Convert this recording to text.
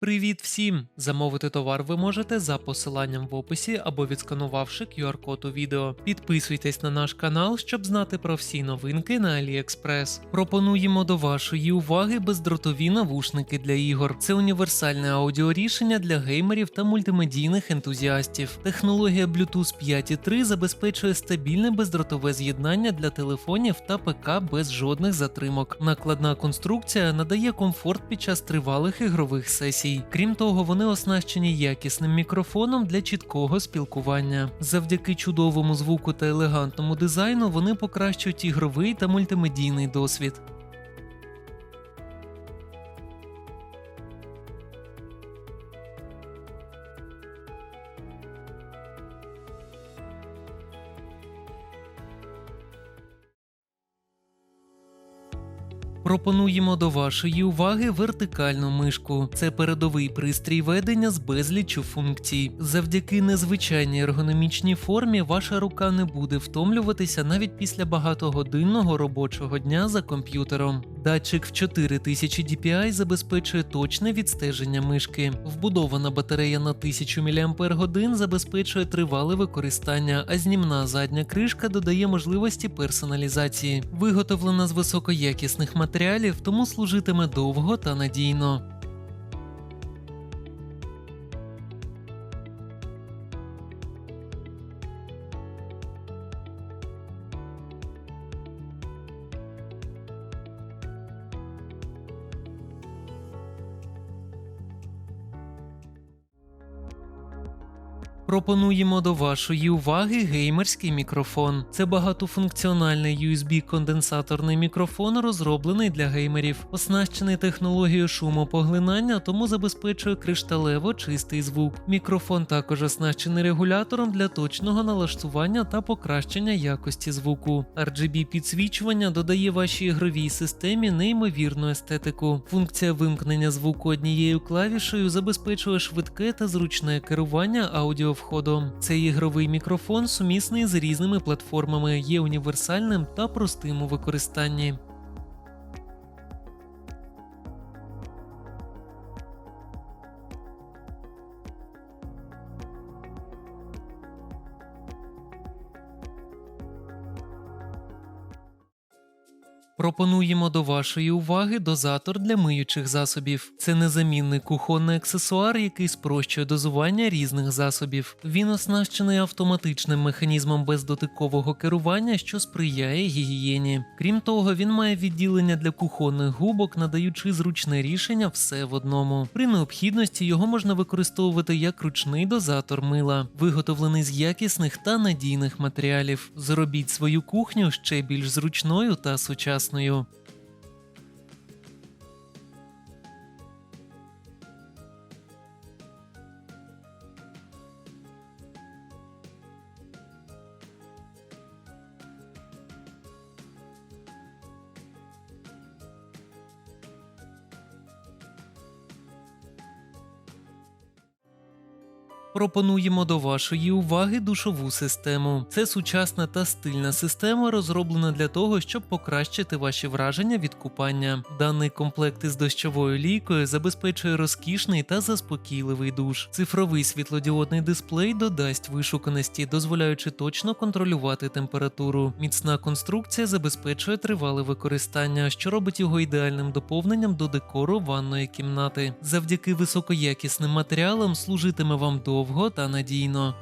Привіт всім! Замовити товар ви можете за посиланням в описі або відсканувавши QR-код у відео. Підписуйтесь на наш канал, щоб знати про всі новинки на AliExpress. Пропонуємо до вашої уваги бездротові навушники для ігор. Це універсальне аудіорішення для геймерів та мультимедійних ентузіастів. Технологія Bluetooth 5.3 забезпечує стабільне бездротове з'єднання для телефонів та ПК без жодних затримок. Накладна конструкція надає комфорт під час тривалих ігрових сесій. Крім того, вони оснащені якісним мікрофоном для чіткого спілкування. Завдяки чудовому звуку та елегантному дизайну вони покращують ігровий та мультимедійний досвід. Пропонуємо до вашої уваги вертикальну мишку. Це передовий пристрій ведення з безліччю функцій. Завдяки незвичайній ергономічній формі ваша рука не буде втомлюватися навіть після багатогодинного робочого дня за комп'ютером. Датчик в 4000 DPI забезпечує точне відстеження мишки. Вбудована батарея на 1000 мАч забезпечує тривале використання, а знімна задня кришка додає можливості персоналізації. Виготовлена з високоякісних матеріалів, тому служитиме довго та надійно. Пропонуємо до вашої уваги геймерський мікрофон. Це багатофункціональний USB-конденсаторний мікрофон, розроблений для геймерів, оснащений технологією шумопоглинання, тому забезпечує кришталево чистий звук. Мікрофон також оснащений регулятором для точного налаштування та покращення якості звуку. RGB підсвічування додає вашій ігровій системі неймовірну естетику. Функція вимкнення звуку однією клавішею забезпечує швидке та зручне керування аудіовходом. Цей ігровий мікрофон сумісний з різними платформами, є універсальним та простим у використанні. Пропонуємо до вашої уваги дозатор для миючих засобів. Це незамінний кухонний аксесуар, який спрощує дозування різних засобів. Він оснащений автоматичним механізмом бездотикового керування, що сприяє гігієні. Крім того, він має відділення для кухонних губок, надаючи зручне рішення все в одному. При необхідності його можна використовувати як ручний дозатор мила, виготовлений з якісних та надійних матеріалів. Зробіть свою кухню ще більш зручною та сучасною прекрасною. Пропонуємо до вашої уваги душову систему. Це сучасна та стильна система, розроблена для того, щоб покращити ваші враження від купання. Даний комплект із дощовою лійкою забезпечує розкішний та заспокійливий душ. Цифровий світлодіодний дисплей додасть вишуканості, дозволяючи точно контролювати температуру. Міцна конструкція забезпечує тривале використання, що робить його ідеальним доповненням до декору ванної кімнати. Завдяки високоякісним матеріалам служитиме вам довго та надійно.